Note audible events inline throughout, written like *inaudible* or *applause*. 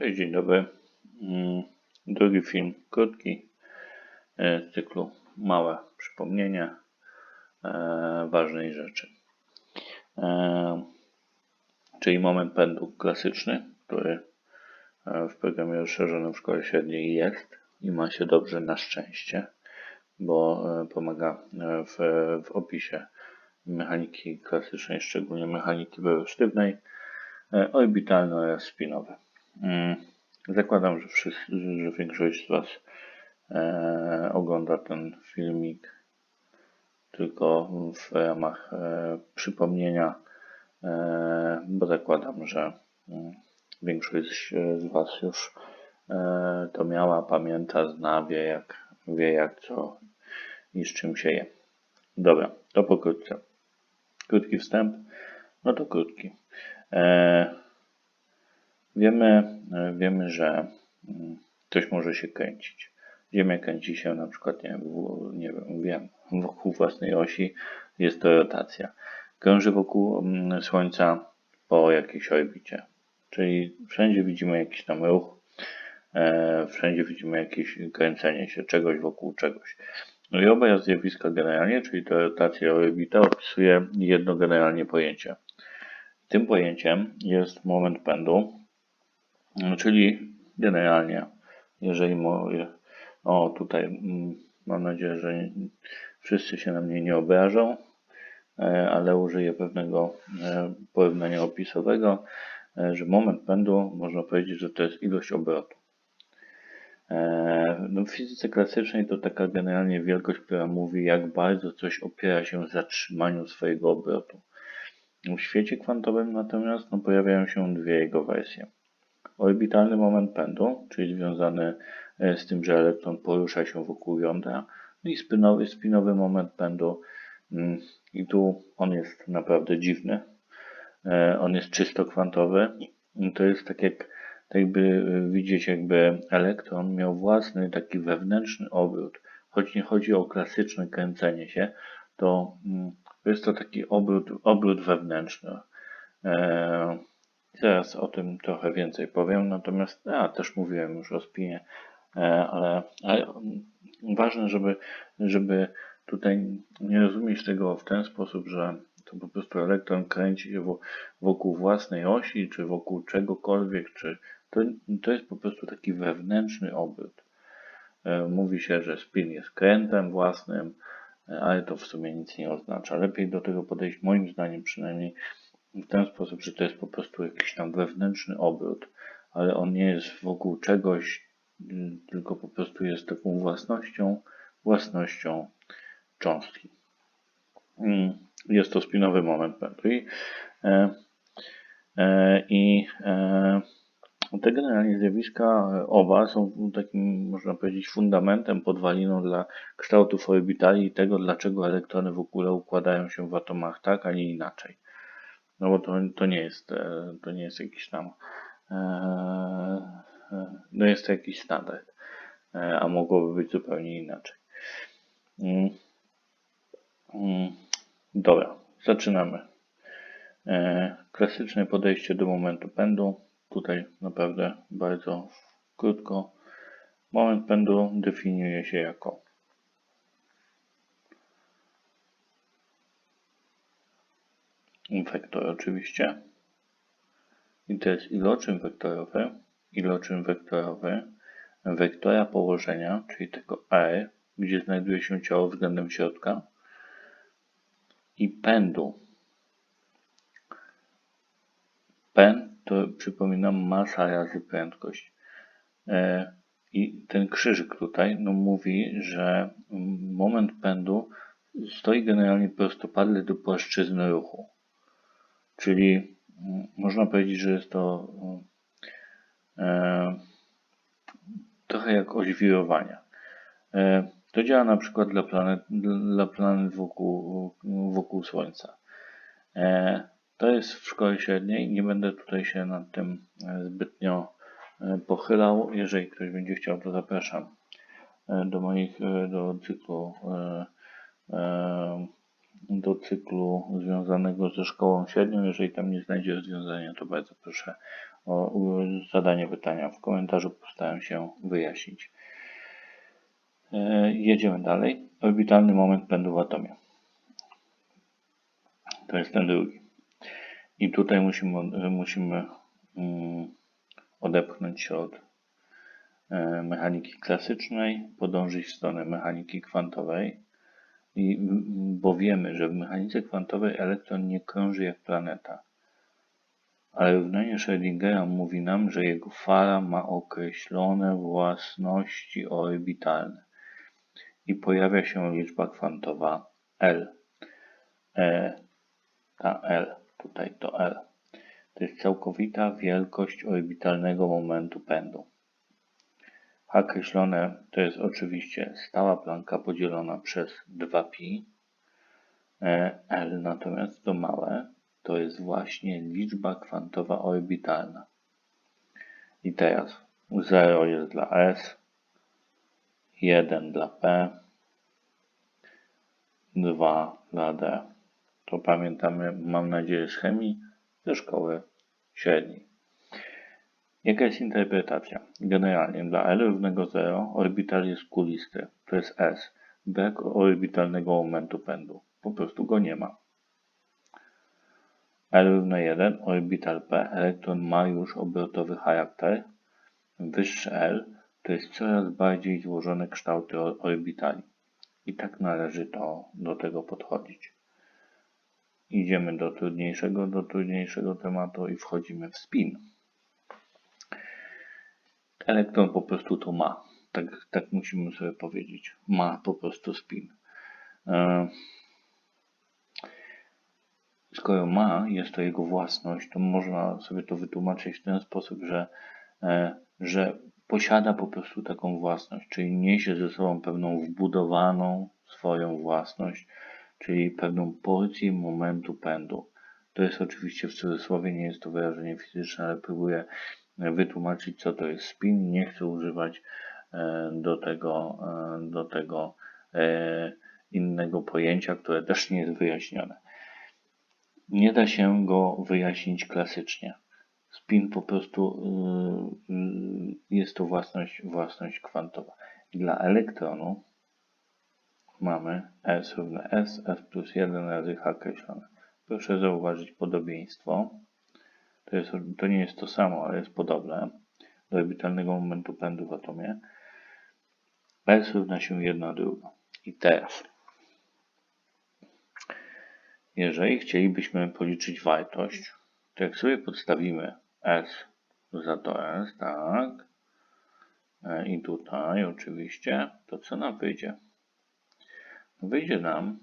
Cześć, dzień dobry. Mm, Drugi film, krótki, e, z cyklu Małe przypomnienia e, ważnej rzeczy. E, czyli moment pędu klasyczny, który w programie rozszerzonym w szkole średniej jest i ma się dobrze na szczęście, bo pomaga w, w opisie mechaniki klasycznej, szczególnie mechaniki sztywnej, orbitalnej oraz spinowej. Mm, Zakładam, że, wszyscy, że większość z Was e, ogląda ten filmik tylko w ramach e, przypomnienia, e, bo zakładam, że mm, większość z Was już e, to miała, pamięta, zna, wie jak, wie jak co i z czym się je. Dobra, to pokrótce. Krótki wstęp, no to krótki. E, Wiemy, e, wiemy, że mm, coś może się kręcić. Ziemia kręci się na przykład, nie, nie wiem, wiem, wokół własnej osi, jest to rotacja. Krąży wokół mm, Słońca po jakiejś orbicie. Czyli wszędzie widzimy jakiś tam ruch, e, wszędzie widzimy jakieś kręcenie się czegoś wokół czegoś. No i oba zjawiska generalnie, czyli to rotacja orbita, opisuje jedno generalnie pojęcie. Tym pojęciem jest moment pędu, no, czyli generalnie, jeżeli mówię, o tutaj mm, mam nadzieję, że wszyscy się na mnie nie obrażą, e, ale użyję pewnego e, porównania opisowego, e, że moment pędu można powiedzieć, że to jest ilość obrotu. No, w fizyce klasycznej to taka generalnie wielkość, która mówi, jak bardzo coś opiera się zatrzymaniu swojego obrotu. W świecie kwantowym natomiast no, pojawiają się dwie jego wersje. Orbitalny moment pędu, czyli związany e, z tym, że elektron porusza się wokół jądra, no i spinowy, spinowy moment pędu. Mm, I tu on jest naprawdę dziwny. E, on jest czysto kwantowy. To jest tak jak tak jakby e, widzieć, jakby elektron miał własny taki wewnętrzny obrót. Choć nie chodzi o klasyczne kręcenie się, to mm, jest to taki obrót, obrót wewnętrzny. Zaraz o tym trochę więcej powiem, natomiast ja też mówiłem już o spinie, e, ale, ale ważne, żeby, żeby tutaj nie rozumieć tego w ten sposób, że to po prostu elektron kręci się wokół własnej osi, czy wokół czegokolwiek, czy to, to jest po prostu taki wewnętrzny obrót. E, mówi się, że spin jest krętem własnym, e, ale to w sumie nic nie oznacza. Lepiej do tego podejść, moim zdaniem przynajmniej, w ten sposób, że to jest po prostu jakiś tam wewnętrzny obrót, ale on nie jest wokół czegoś, mm, tylko po prostu jest taką własnością, własnością cząstki. Mm, jest to spinowy moment. I, e, e, i e, te generalnie zjawiska oba są takim, można powiedzieć, fundamentem, podwaliną dla kształtów orbitali i tego, dlaczego elektrony w ogóle układają się w atomach tak, a nie inaczej. No bo to, to nie jest, e, to nie jest jakiś tam, e, e, no jest to jakiś standard, a mogłoby być zupełnie inaczej. Mm. Mm. Dobra, zaczynamy. Klasyczne podejście do momentu pędu. Tutaj naprawdę bardzo krótko. Moment pędu definiuje się jako wektor oczywiście. I to jest iloczyn wektorowy, iloczyn wektorowy wektora położenia, czyli tego R, gdzie znajduje się ciało względem środka i pędu. Pęd to przypominam masa razy prędkość. E, I ten krzyżyk tutaj no, mówi, że moment pędu stoi generalnie prostopadle do płaszczyzny ruchu. Czyli mm, można powiedzieć, że jest to e, trochę jak oś wirowania. E, to działa na przykład dla planet, dla planet wokół, wokół Słońca. E, to jest w szkole średniej. Nie będę tutaj się nad tym zbytnio pochylał. Jeżeli ktoś będzie chciał, to zapraszam do moich, do cyklu do cyklu związanego ze szkołą średnią. Jeżeli tam nie znajdzie rozwiązania, to bardzo proszę o zadanie pytania w komentarzu. Postaram się wyjaśnić. E, jedziemy dalej. Orbitalny moment pędu w atomie. To jest ten drugi. I tutaj musimy, musimy mm, odepchnąć się od e, mechaniki klasycznej, podążyć w stronę mechaniki kwantowej, i, bo wiemy, że w mechanice kwantowej elektron nie krąży jak planeta. Ale równanie Schrödingera mówi nam, że jego fala ma określone własności orbitalne i pojawia się liczba kwantowa L. E, ta L, tutaj to L. To jest całkowita wielkość orbitalnego momentu pędu. Określone to jest oczywiście stała planka podzielona przez 2pi. E, L natomiast to małe, to jest właśnie liczba kwantowa orbitalna. I teraz 0 jest dla S, 1 dla P, 2 dla D. To pamiętamy, mam nadzieję, z chemii ze szkoły średniej. Jaka jest interpretacja? Generalnie dla L równego 0 orbital jest kulisty, to jest S, brak orbitalnego momentu pędu. Po prostu go nie ma. L równe 1, orbital P, elektron ma już obrotowy charakter. Wyższy L to jest coraz bardziej złożone kształty orbitali. I tak należy to, do tego podchodzić. Idziemy do trudniejszego, do trudniejszego tematu i wchodzimy w spin. Elektron po prostu to ma. Tak, tak musimy sobie powiedzieć. Ma po prostu spin. E, skoro ma, jest to jego własność, to można sobie to wytłumaczyć w ten sposób, że, e, że posiada po prostu taką własność, czyli niesie ze sobą pewną wbudowaną swoją własność, czyli pewną porcję momentu pędu. To jest oczywiście w cudzysłowie, nie jest to wyrażenie fizyczne, ale próbuję wytłumaczyć, co to jest spin. Nie chcę używać e, do tego, e, do tego e, innego pojęcia, które też nie jest wyjaśnione. Nie da się go wyjaśnić klasycznie. Spin po prostu jest to własność, własność kwantowa. Dla elektronu mamy S równe S, S plus 1 razy H określone. Proszę zauważyć podobieństwo. To, jest, to nie jest to samo, ale jest podobne do orbitalnego momentu pędu w atomie. S równa się 1 druga. I teraz, jeżeli chcielibyśmy policzyć wartość, to jak sobie podstawimy S za to S, tak, e, i tutaj oczywiście, to co nam wyjdzie? Wyjdzie nam,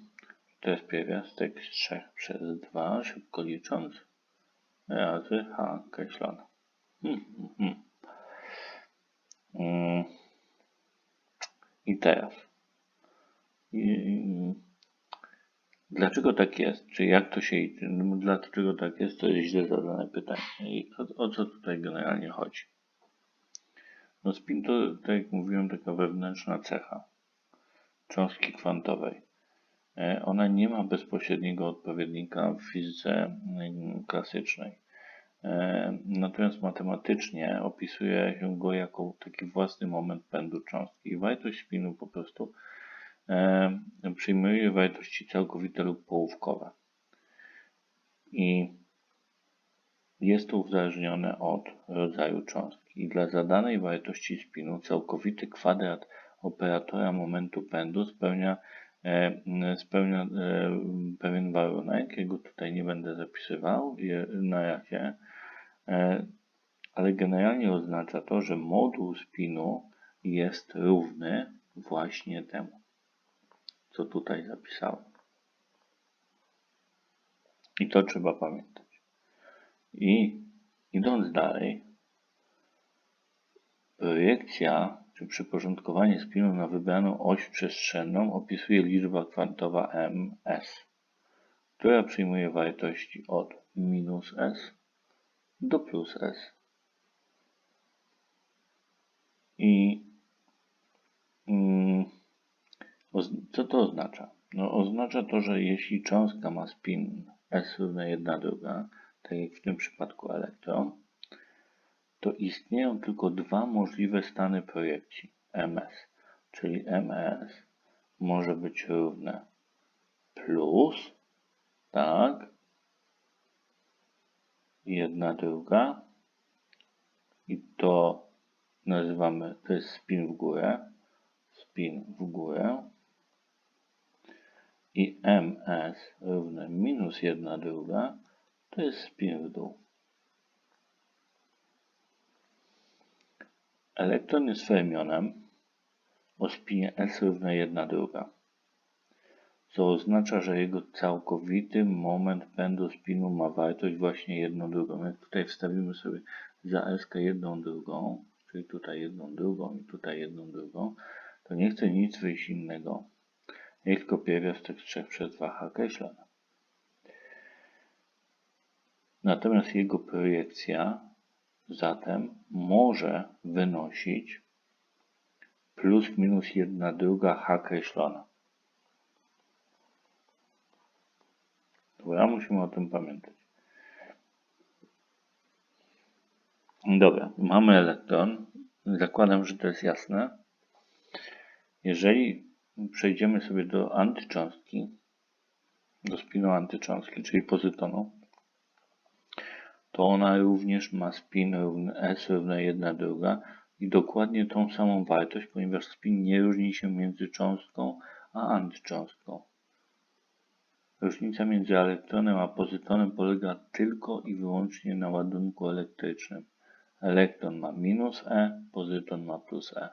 to jest pierwiastek z 3 przez 2, szybko licząc, razy H określone. Hmm, hmm, hmm. Mm. I teraz. I, dlaczego tak jest? Czy jak to się. Dlaczego tak jest? To jest źle zadane pytanie. I o, o co tutaj generalnie chodzi? No spin to, tak jak mówiłem, taka wewnętrzna cecha cząstki kwantowej. E, ona nie ma bezpośredniego odpowiednika w fizyce mm, klasycznej. E, natomiast matematycznie opisuje się go jako taki własny moment pędu cząstki. I wartość spinu po prostu e, przyjmuje wartości całkowite lub połówkowe. I jest to uzależnione od rodzaju cząstki. I dla zadanej wartości spinu całkowity kwadrat operatora momentu pędu spełnia spełnia e, pewien warunek, jego tutaj nie będę zapisywał na jakie, e, ale generalnie oznacza to, że moduł spinu jest równy właśnie temu, co tutaj zapisałem. I to trzeba pamiętać. I idąc dalej, projekcja przyporządkowanie spinu na wybraną oś przestrzenną opisuje liczba kwantowa ms, która przyjmuje wartości od minus s do plus s. I mm, co to oznacza? No, oznacza to, że jeśli cząstka ma spin S równe 1 druga, tak jak w tym przypadku elektron, to istnieją tylko dwa możliwe stany projekcji. MS, czyli MS może być równe. Plus, tak, jedna druga. I to nazywamy, to jest spin w górę, spin w górę. I ms równe minus jedna druga to jest spin w dół. Elektron jest fermionem o spinie S równe 1 druga, co oznacza, że jego całkowity moment pędu spinu ma wartość właśnie 1 drugą. Jak tutaj wstawimy sobie za S jedną drugą, czyli tutaj jedną drugą i tutaj jedną drugą, to nie chcę nic wyjść innego, jak tylko pierwiastek 3 przez 2h określony. Natomiast jego projekcja zatem może wynosić plus minus jedna druga h kreślona. Dobra, musimy o tym pamiętać. Dobra, mamy elektron. Zakładam, że to jest jasne. Jeżeli przejdziemy sobie do antycząstki, do spinu antycząstki, czyli pozytonu, to ona również ma spin S równe 1 druga i dokładnie tą samą wartość, ponieważ spin nie różni się między cząstką a antycząstką. Różnica między elektronem a pozytonem polega tylko i wyłącznie na ładunku elektrycznym. Elektron ma minus E, pozyton ma plus E.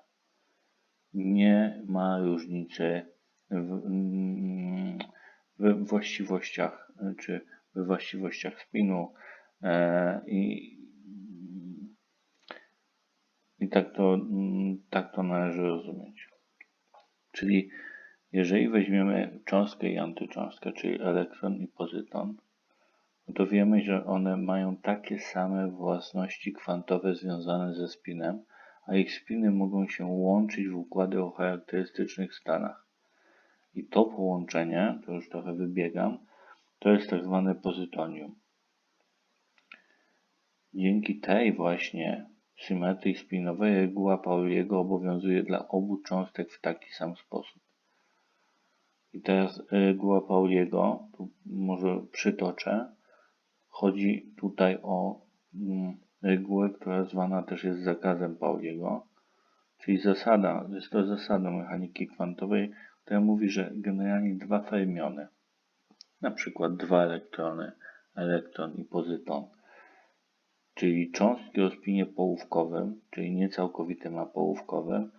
Nie ma różnicy w, w właściwościach czy we właściwościach spinu I, i tak, to, tak to należy rozumieć. Czyli jeżeli weźmiemy cząstkę i antycząstkę, czyli elektron i pozyton, to wiemy, że one mają takie same własności kwantowe związane ze spinem, a ich spiny mogą się łączyć w układy o charakterystycznych stanach. I to połączenie, to już trochę wybiegam, to jest tak zwane pozytonium. Dzięki tej właśnie symetrii spinowej reguła Pauliego obowiązuje dla obu cząstek w taki sam sposób. I teraz reguła Pauliego, tu może przytoczę, chodzi tutaj o mm, regułę, która zwana też jest zakazem Pauliego, czyli zasada, jest to zasada mechaniki kwantowej, która mówi, że generalnie dwa fermiony, na przykład dwa elektrony, elektron i pozyton, czyli cząstki o spinie połówkowym, czyli niecałkowitym, a połówkowym,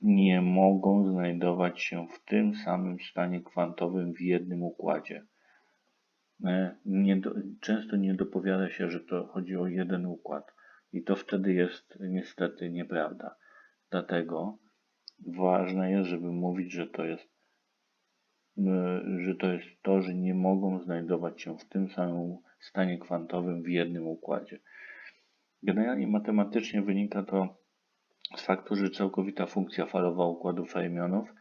nie mogą znajdować się w tym samym stanie kwantowym w jednym układzie. E, nie do, często nie dopowiada się, że to chodzi o jeden układ i to wtedy jest niestety nieprawda. Dlatego ważne jest, żeby mówić, że to jest e, że to jest to, że nie mogą znajdować się w tym samym stanie kwantowym w jednym układzie. Generalnie matematycznie wynika to z faktu, że całkowita funkcja falowa układu fermionów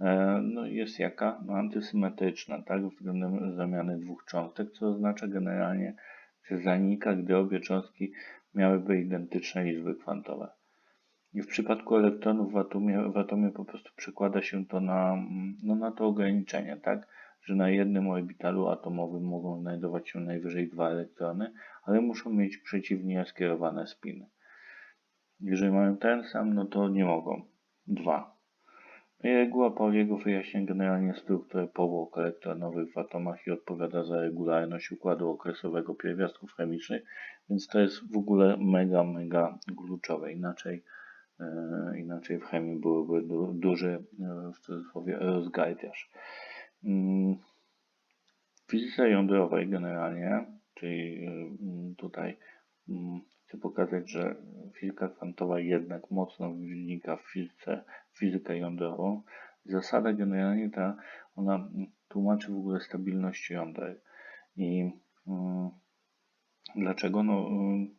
e, no jest jaka? No antysymetryczna, tak, względem zamiany dwóch cząstek, co oznacza generalnie, że zanika, gdy obie cząstki miałyby identyczne liczby kwantowe. I w przypadku elektronów w atomie, w atomie po prostu przekłada się to na, no na to ograniczenie, tak? Że na jednym orbitalu atomowym mogą znajdować się najwyżej dwa elektrony, ale muszą mieć przeciwnie skierowane spiny. Jeżeli mają ten sam, no to nie mogą. Dwa. Reguła Pauliego wyjaśnia generalnie strukturę powłok elektronowych w atomach i odpowiada za regularność układu okresowego pierwiastków chemicznych, więc to jest w ogóle mega, mega kluczowe. Inaczej, yy, inaczej w chemii byłby du, duży, yy, w cudzysłowie, rozgardiaż. Mm, fizyce jądrowej generalnie, czyli mm, tutaj mm, chcę pokazać, że fizyka kwantowa jednak mocno wynika w fizyce, fizykę jądrową. Zasada generalnie ta, ona tłumaczy w ogóle stabilność jąder. I dlaczego? No,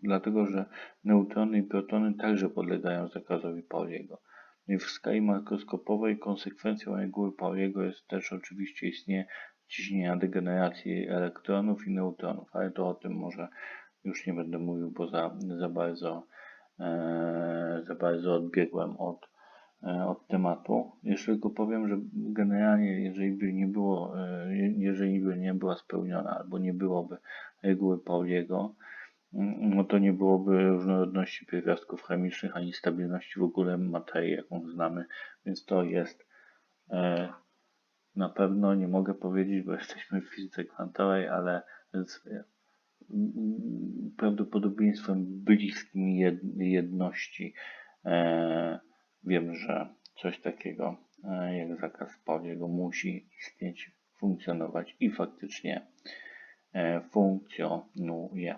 dlatego, że neutrony i protony także podlegają zakazowi Pauliego. W skali makroskopowej konsekwencją reguły Pauliego jest też oczywiście istnienie ciśnienia degeneracji elektronów i neutronów, ale to o tym może już nie będę mówił, bo za, za bardzo e, za bardzo odbiegłem od, e, od tematu. Jeszcze tylko powiem, że generalnie jeżeli by nie było, e, jeżeli by nie była spełniona albo nie byłoby reguły Pauliego, no to nie byłoby różnorodności pierwiastków chemicznych ani stabilności w ogóle materii, jaką znamy, więc to jest e, na pewno, nie mogę powiedzieć, bo *laughs* jesteśmy w fizyce kwantowej, ale z prawdopodobieństwem bliskim jedności e, wiem, że coś takiego e, jak zakaz Pauliego musi istnieć, funkcjonować i faktycznie funkcjonuje.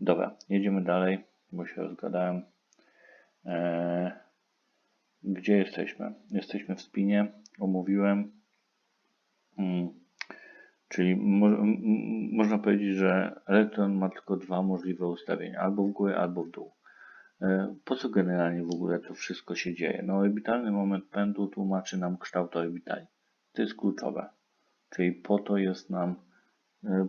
Dobra, jedziemy dalej, bo się rozgadałem. Eee, gdzie jesteśmy? Jesteśmy w spinie, omówiłem. Hmm. Czyli mo można powiedzieć, że elektron ma tylko dwa możliwe ustawienia, albo w górę, albo w dół. Eee, po co generalnie w ogóle to wszystko się dzieje? No, orbitalny moment pędu tłumaczy nam kształt orbitali. To jest kluczowe. Czyli po to jest nam E,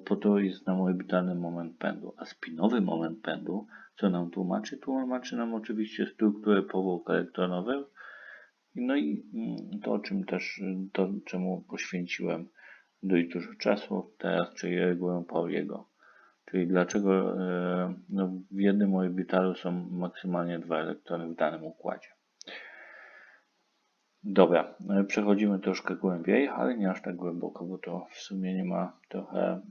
po to jest nam orbitalny moment pędu. A spinowy moment pędu, co nam tłumaczy? Tłumaczy nam oczywiście strukturę powłok elektronowych. No i mm, to, o czym też, to czemu poświęciłem dość dużo czasu teraz, czyli regułę Pauliego. Czyli dlaczego e, no, w jednym orbitalu są maksymalnie dwa elektrony w danym układzie. Dobra, e, przechodzimy troszkę głębiej, ale nie aż tak głęboko, bo to w sumie nie ma trochę,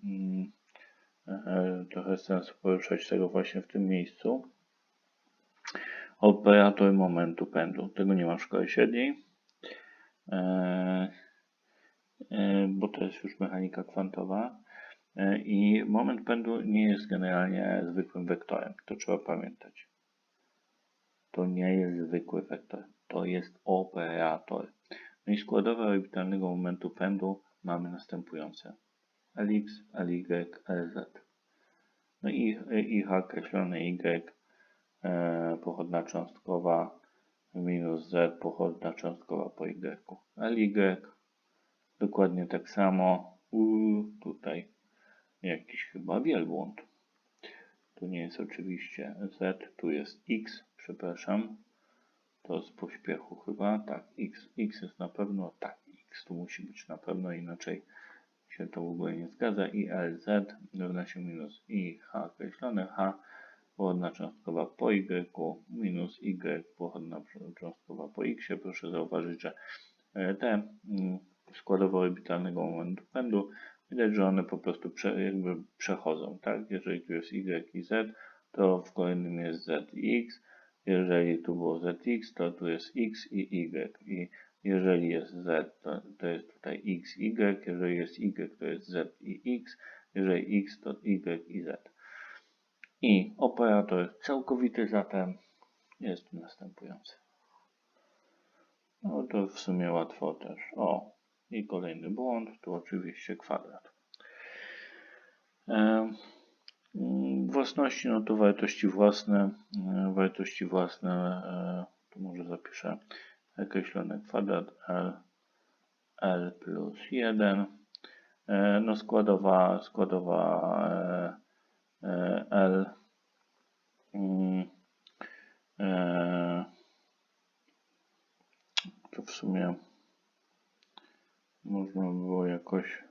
e, trochę sensu poruszać tego właśnie w tym miejscu. Operator momentu pędu. Tego nie ma w szkole średniej, e, bo to jest już mechanika kwantowa. I moment pędu nie jest generalnie zwykłym wektorem. To trzeba pamiętać. To nie jest zwykły wektor to jest operator. No i składowe orbitalnego momentu pędu mamy następujące. Lx, Ly, Lz. No i ich określone y, pochodna cząstkowa minus z pochodna cząstkowa po y. Ly dokładnie tak samo. U, tutaj jakiś chyba wielbłąd. Tu nie jest oczywiście z, tu jest x, przepraszam. To z pośpiechu chyba. Tak, x. x jest na pewno. Tak, x tu musi być na pewno, inaczej się to w ogóle nie zgadza. I lz równa się minus i h określone. h pochodna cząstkowa po y minus y pochodna cząstkowa po x. Proszę zauważyć, że e, te mm, składowe orbitalnego momentu pędu widać, że one po prostu prze, jakby przechodzą. Tak? Jeżeli tu jest y i z, to w kolejnym jest z i x jeżeli tu było zx, to tu jest x i y. I jeżeli jest z, to, to jest tutaj x, y. Jeżeli jest y, to jest z i x. Jeżeli x, to y i z. I operator całkowity zatem jest następujący. No to w sumie łatwo też. O, i kolejny błąd, tu oczywiście kwadrat. Mm, własności, no to wartości własne, e, wartości własne, e, tu może zapiszę określony kwadrat L, L plus 1, e, no składowa, składowa L, mm, to w sumie można było jakoś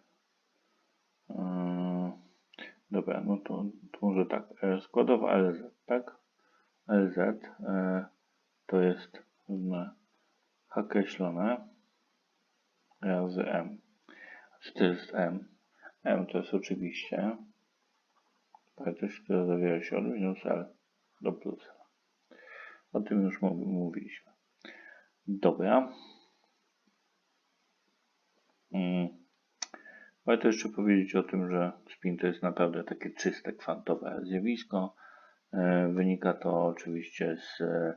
Dobra, no to, to może tak. E, składowa LZ, tak? LZ e, to jest określone razy M. Co to jest M? M to jest oczywiście wartość, która zawiera się od minus L do plus L. O tym już mówiliśmy. Dobra. Mm. Warto jeszcze powiedzieć o tym, że spin to jest naprawdę takie czyste, kwantowe zjawisko. E, wynika to oczywiście z mm,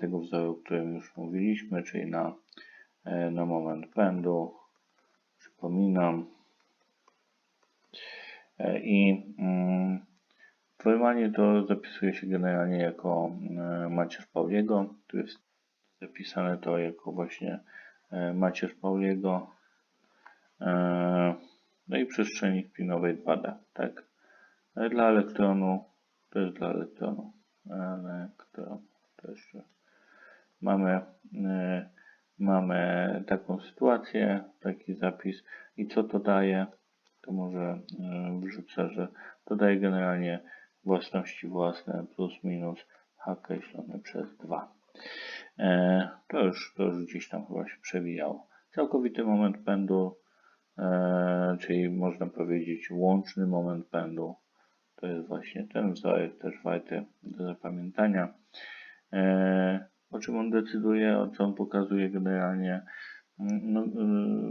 tego wzoru, o którym już mówiliśmy, czyli na, e, na moment pędu. Przypominam. E, I mm, formalnie to zapisuje się generalnie jako macierz Pauliego, który jest zapisane to jako właśnie e, macierz Pauliego. E, No i przestrzeni spinowej 2D, tak? Dla elektronu, to jest dla elektronu. Elektron, mamy, e, mamy taką sytuację, taki zapis i co to daje, to może e, wrzucę, że to daje generalnie własności własne plus minus h określone przez 2. E, to, już, to już gdzieś tam chyba się przewijało. Całkowity moment pędu, e, czyli można powiedzieć łączny moment pędu, to jest właśnie ten wzorek też warty do zapamiętania. E, o czym on decyduje, o co on pokazuje generalnie? No, y,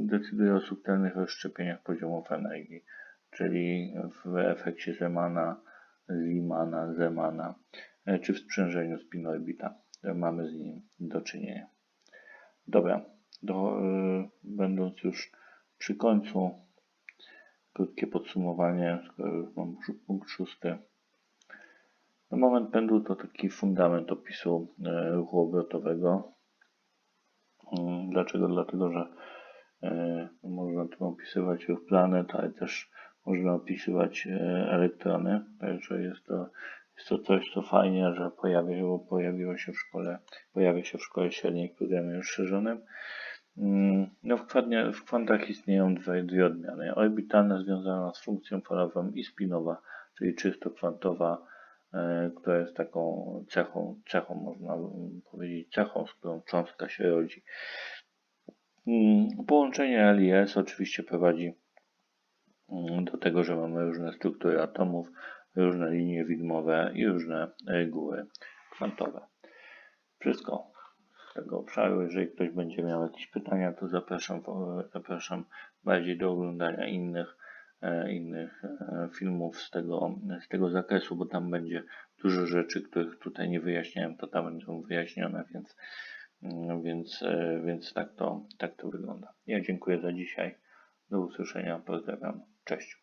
decyduje o subtelnych rozszczepieniach poziomów energii, czyli w efekcie Zemana, Limana, Zemana, e, czy w sprzężeniu spin-orbita. Mamy z nim do czynienia. Dobra, do, będąc już przy końcu, krótkie podsumowanie, skoro już mam punkt szósty. No, moment pędu to taki fundament opisu e, ruchu obrotowego. Mm, Dlaczego? Dlatego, że e, można tym opisywać ruch planet, ale też można opisywać e, elektrony. Także jest to, jest to coś, co fajnie, że pojawiło, pojawiło się w szkole, pojawia się w szkole średniej w programie rozszerzonym. Mm, No w, kwadnie, w kwantach istnieją dwie, dwie odmiany. Orbitalna związana z funkcją falową i spinowa, czyli czysto kwantowa, która jest taką cechą, cechą można powiedzieć, cechą, z którą cząstka się rodzi. Mm, Połączenie LIS oczywiście prowadzi mm, do tego, że mamy różne struktury atomów, różne linie widmowe i różne reguły kwantowe. Wszystko z tego obszaru. Jeżeli ktoś będzie miał jakieś pytania, to zapraszam, zapraszam bardziej do oglądania innych, e, innych e, filmów z tego, z tego zakresu, bo tam będzie dużo rzeczy, których tutaj nie wyjaśniałem, to tam będą wyjaśnione, więc, mm, więc, e, więc tak, to, tak to wygląda. Ja dziękuję za dzisiaj. Do usłyszenia. Pozdrawiam. Cześć.